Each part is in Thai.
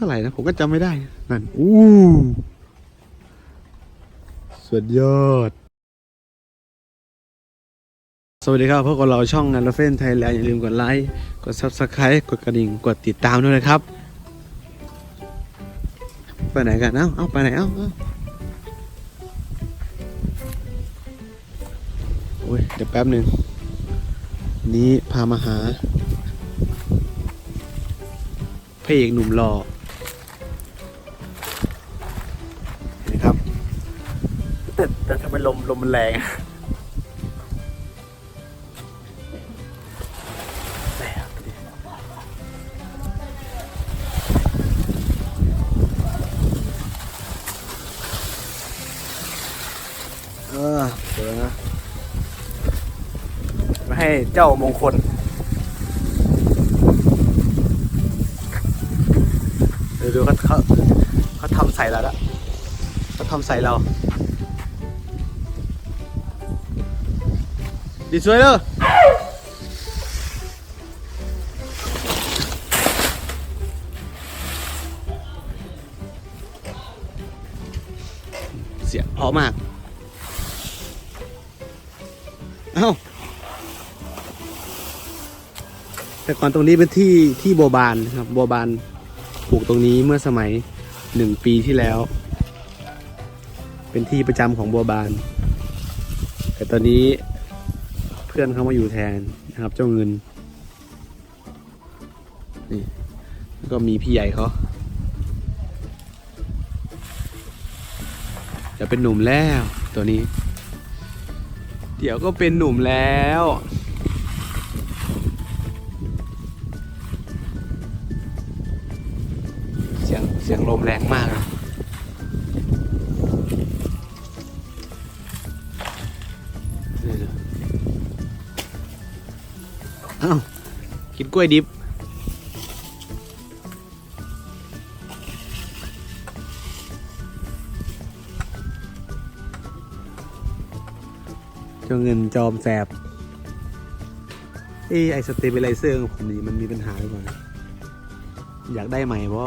ท่าไหร่นะผมก็จำไม่ได้ นั่น อู้สุดยอด สวัสดีครับพวกเราช่องงานรถเฟ้นไทยแลนด์อย่าลืมกดไลค์ กด subscribe กดกระดิ่ง กดติดตามด้วยนะครับ ไปไหนกัน เอ้า เอ้า ไปไหน เอ้าเอ้าโอ้ย เดี๋ยวแป๊บหนึ่ง นี้พามาหาพระเอกหนุ่มหล่อ แต่ทำไมลมลมมันแรงอะเออเดี๋ยวนะมาให้เจ้ามงคลเดี๋ยวดูเขาเขาเขาทำใส่เราแล้วเขาทำใส่เรา ดีสวยเลยเสียงพราะมากเอ้าแต่ก่อนตรงนี้เป็นที่ที่โบบานครับโบบานปลูกตรงนี้เมื่อสมัยหนึ่งปีที่แล้ว เป็นที่ประจำของโบบาน แต่ตอนนี้ เพื่อนเขามาอยู่แทนนะครับ เจ้าเงินนี่แล้วก็มีพี่ใหญ่เขาจะเป็นหนุ่มแล้วตัวนี้ เดี๋ยวก็เป็นหนุ่มแล้วเสียงเสียงลมแรงมากอะ อ้ากินกล้วยดิบ เจ้าเงินจอมแสบเอ้ไอสเตเบลไลเซอร์ของผมนี่มันมีปัญหาหรือเปล่าเนี่ยอยากได้ใหม่บ่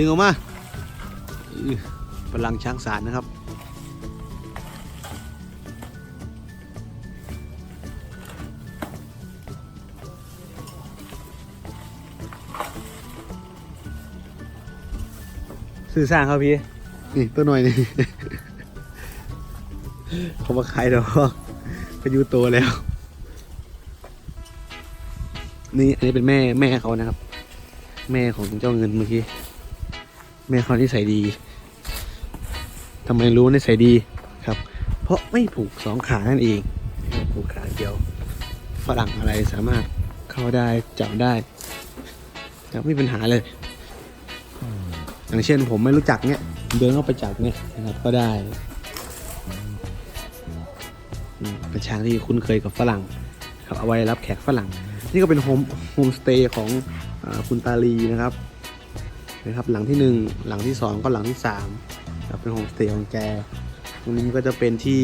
ดึงออกมาอื้อพลังช้างสารนะครับ สื่อสร้างครับพี่ นี่ตัวหน่อยนี่ เขามาขายดอกพายุโตแล้ว นี่อันนี้เป็นแม่แม่เขานะครับ แม่ของเจ้าเงินเมื่อกี้ แม่เขาที่ใส่ดีทำไมรู้ว่านิสัยดีครับ เพราะไม่ผูกสองขานั่นเองผูกขาเดียวฝรั่งอะไรสามารถเข้าได้จับได้จับไม่มีปัญหาเลยอย่างเช่นผมไม่รู้จักเนี่ยเดินเข้าไปจับเนี่ยนะครับก็ได้เป็นช้างที่คุ้นเคยกับฝรั่งครับเอาไว้รับแขกฝรั่ง นี่ก็เป็นโฮมโฮมสเตย์ของอคุณตาลีนะครับ นะครับหลังที่หนึ่งหลังที่สองก็หลังที่สามครับเป็นโฮมสเตย์ของแก ตรงนี้ก็จะเป็นที่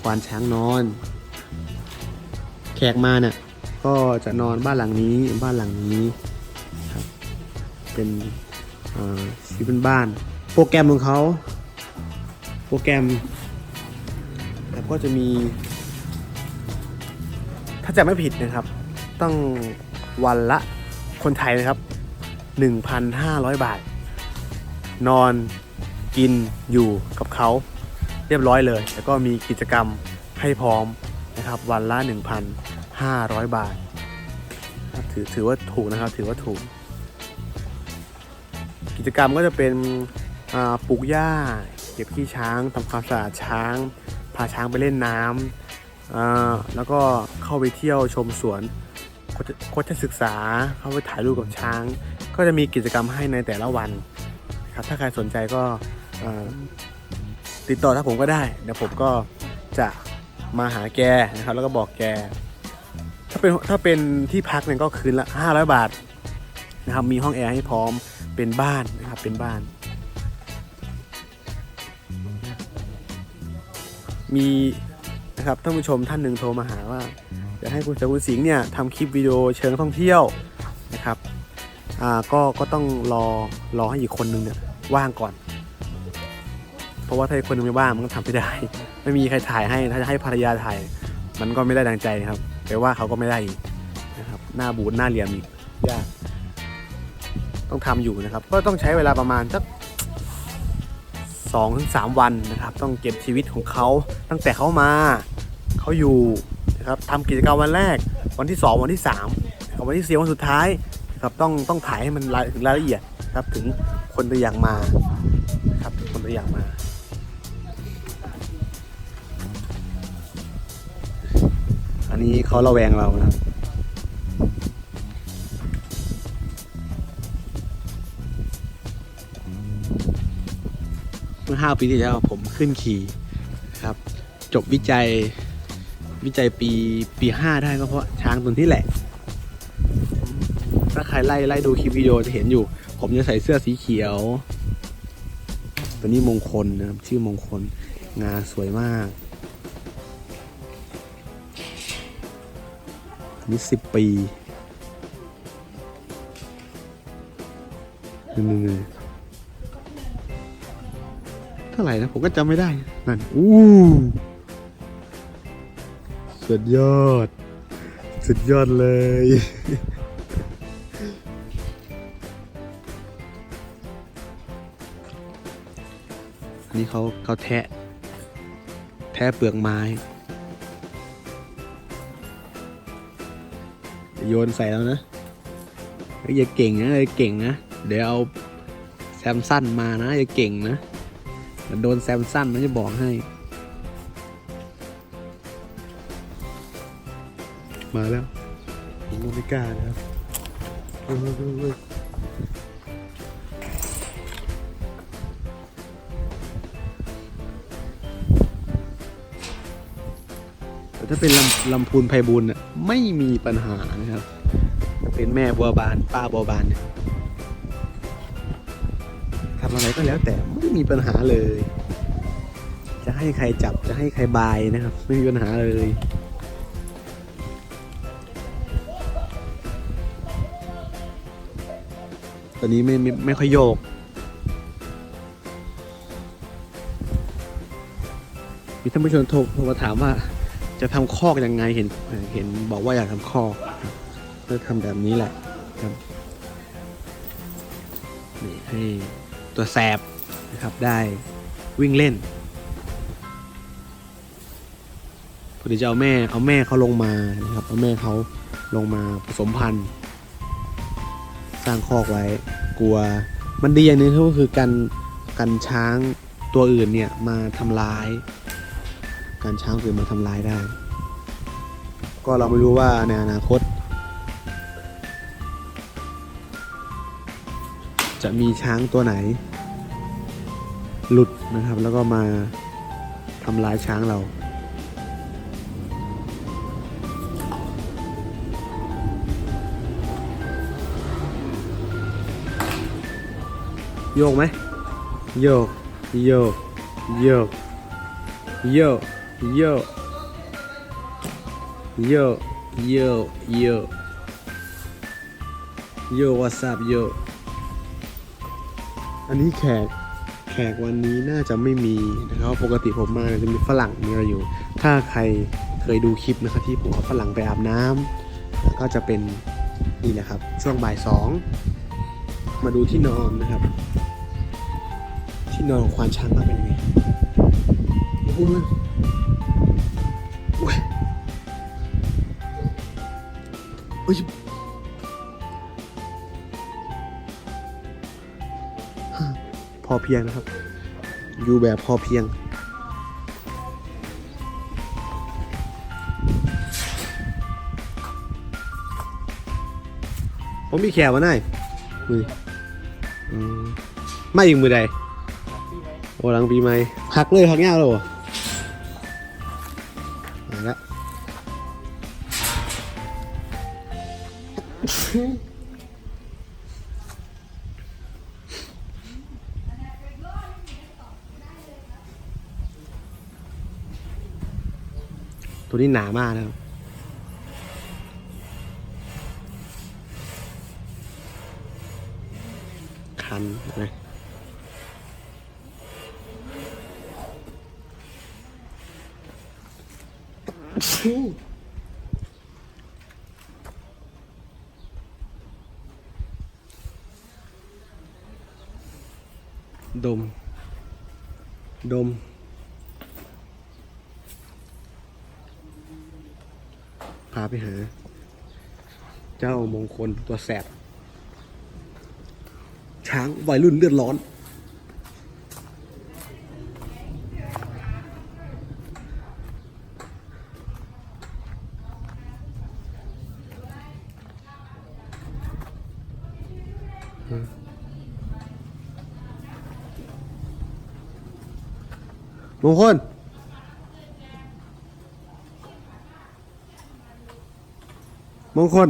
ควานช้างนอน แขกมาเนี่ยก็จะนอนบ้านหลังนี้บ้านหลังนี้ครับเป็นชีวิตบ้าน โปรแกรมของเขา โปรแกรมแล้วก็จะมี ถ้าจะไม่ผิดนะครับ ต้องวันละคนไทยนะครับ 1,500 บาท นอนกินอยู่กับเขาเรียบร้อยเลย แล้วก็มีกิจกรรมให้พร้อมนะครับ วันละ 1,500 บาทครับถือถือว่าถูกนะครับ ถือว่าถูก กิจกรรมก็จะเป็นปลูกหญ้า เก็บขี้ช้างทำความสะอาดช้าง พาช้างไปเล่นน้ำแล้วก็เข้าไปเที่ยวชมสวนโคชโคชศึกษาเข้าไปถ่ายรูปกับช้าง ก็จะมีกิจกรรมให้ในแต่ละวันครับถ้าใครสนใจก็ติดต่อถ้าผมก็ได้เดี๋ยวผมก็จะมาหาแกนะครับ แล้วก็บอกแก ถ้าเป็นถ้าเป็นที่พักเนี่ยก็คืนละ500 บาทนะครับมีห้องแอร์ให้พร้อมเป็นบ้านนะครับเป็นบ้าน มีนะครับท่านผู้ชมท่านหนึ่งโทรมาหาว่าจะให้คุณสกุลสิงห์เนี่ยทำคลิปวิดีโอเชิงท่องเที่ยวนะครับ อ่าก็ก็ต้องรอรอให้อีกคนนึงเนี่ยว่างก่อน เพราะว่าถ้าอีกคนนึงไม่ว่างมันก็ทำไม่ได้ ไม่มีใครถ่ายให้ถ้าจะให้ภรรยาถ่าย มันก็ไม่ได้ดังใจนะครับแต่ว่าเขาก็ไม่ได้อีกนะครับ หน้าบูดหน้าเหลี่ยมอีกยากต้องทำอยู่นะครับ ก็ต้องใช้เวลาประมาณสักสองถึงสามวันนะครับ ต้องเก็บชีวิตของเขาตั้งแต่เขามาเขาอยู่นะครับทำกิจกรรมวันแรก วันที่สองวันที่สามนะครับวันที่สี่วันสุดท้ายนะ ครับต้องต้องถ่ายให้มันรายถึงรายละเอียดครับถึงคนตัวอย่างมาครับถึงคนตัวอย่างมาอันนี้เขาระแวงเรานะครับเมื่อห้าปีที่แล้วผมขึ้นขี่ครับ จบวิจัยวิจัยปีปีห้าได้ก็เพราะช้างตัวนี้แหละ ถ้าใครไล่ไล่ดูคลิปวิดีโอจะเห็นอยู่ ผมจะใส่เสื้อสีเขียว ตัวนี้มงคลนะครับ ชื่อมงคล งาสวยมากอันนี้สิบปีนี่ๆๆเท่าไหร่นะ ผมก็จำไม่ได้ นั่น อู้สุดยอด สุดยอดเลย นนี้เขาเขาแทะ แทะเปลือกไม้ โยนใส่แล้วนะเฮ้ยอย่าเก่งนะอย่าเก่งนะ เดี๋ยวเอาแซมสั้นมานะอย่าเก่งนะโดนแซมสั้นนะจะบอกให้ มาแล้วผมก็ไม่กล้านะครับ ถ้าเป็นลำลำพูนไพบูลย์น่ะไม่มีปัญหานะครับเป็นแม่บัวบานป้าบัวบานเนี่ยทำอะไรก็แล้วแต่ไม่มีปัญหาเลย จะให้ใครจับจะให้ใครบายนะครับ ไม่มีปัญหาเลยตอนนี้ไม่ไม่ไม่ค่อยโยกมีท่านผู้ชมโทรมาถามว่า จะทำคอกยังไงเห็นเห็นบอกว่าอยากทำคอกก็ทำแบบนี้แหละครับนี่ให้ตัวแสบนะครับได้วิ่งเล่นพอดีจะเอาแม่เอาแม่เขาลงมานะครับเอาแม่เขาลงมาผสมพันธุ์ สร้างคอกไว้ กลัวมันดีอย่างหนึงก็คือกันกันช้างตัวอื่นเนี่ยมาทำร้าย การช้างตัวอื่นมาทำร้ายได้ ก็เราไม่รู้ว่าในอนาคต จะมีช้างตัวไหน หลุดนะครับ แล้วก็มาทำร้ายช้างเราโยกไหมโยกโยกโยกโยก โยกโยกโยกโยโย what's up โยอันนี้แขกแขกวันนี้น่าจะไม่มีนะครับปกติผมมานะจะมีฝรั่งมีอะไรอยู่ ถ้าใครเคยดูคลิปนะครับที่ผมเอาฝรั่งไปอาบน้ำก็จะเป็นนี่แหละครับ ช่วงบ่ายสองมาดูที่นอนนะครับ ที่นอนของควานช้างเป็นยังไงโอ้ย โอ้ยพอเพียงนะครับ อยู่แบบพอเพียง ผมมีแขวมาหน่อยมือไม่อีกมือใดโอ้หลังปีใหม่พักเลยพักยาวเลยเห ตัวนี้หนามากนะครับคันนะดม ดม พาไปหา เจ้ามงคลตัวแสบ ช้างวัยรุ่นเลือดร้อน มงคล มงคล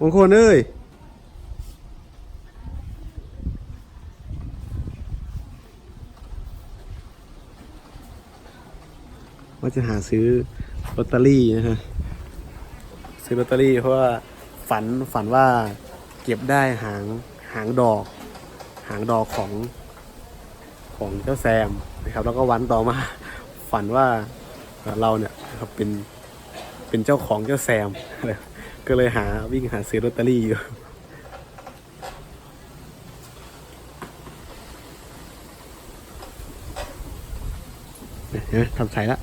มงคลเอ้ยว่าจะหาซื้อลอตเตอรี่นะฮะ ซื้อลอตเตอรี่เพราะว่าฝันฝันว่าเก็บได้หางหางดอก หางดอกของของเจ้าแซมนะครับ แล้วก็วันต่อมา ฝันว่าเราเนี่ยครับเป็นเป็นเจ้าของเจ้าแซม ก็เลยหาวิ่งหาซื้อลอตเตอรี่อยู่เห็นไหมทำใส่ละ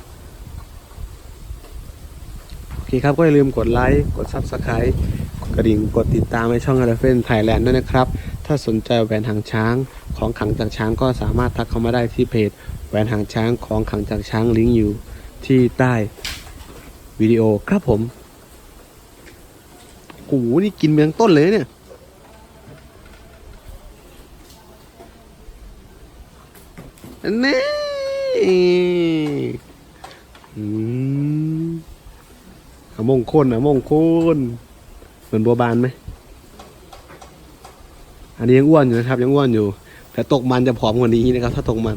โอเคครับก็อย่าลืมกดไลค์ กด Subscribe กดกระดิ่งกดติดตามในช่อง a l เฟนไทยแลนด์ด้วยนะครับ ถ้าสนใจแหวนหางช้างของขังจากช้างก็สามารถทักเข้ามาได้ที่เพจ แหวนหางช้างของขังจากช้างลิงก์อยู่ที่ใต้วิดีโอครับผมโอ้โหนี่กินเมืองต้นเลยเนี่ยแน่อืมอามงคลนะมงคลเหมือนบัวบานไหม อันนี้ยังอ้วนอยู่นะครับ ยังอ้วนอยู่ แต่ตกมันจะผอมกว่านี้นะครับ ถ้าตกมัน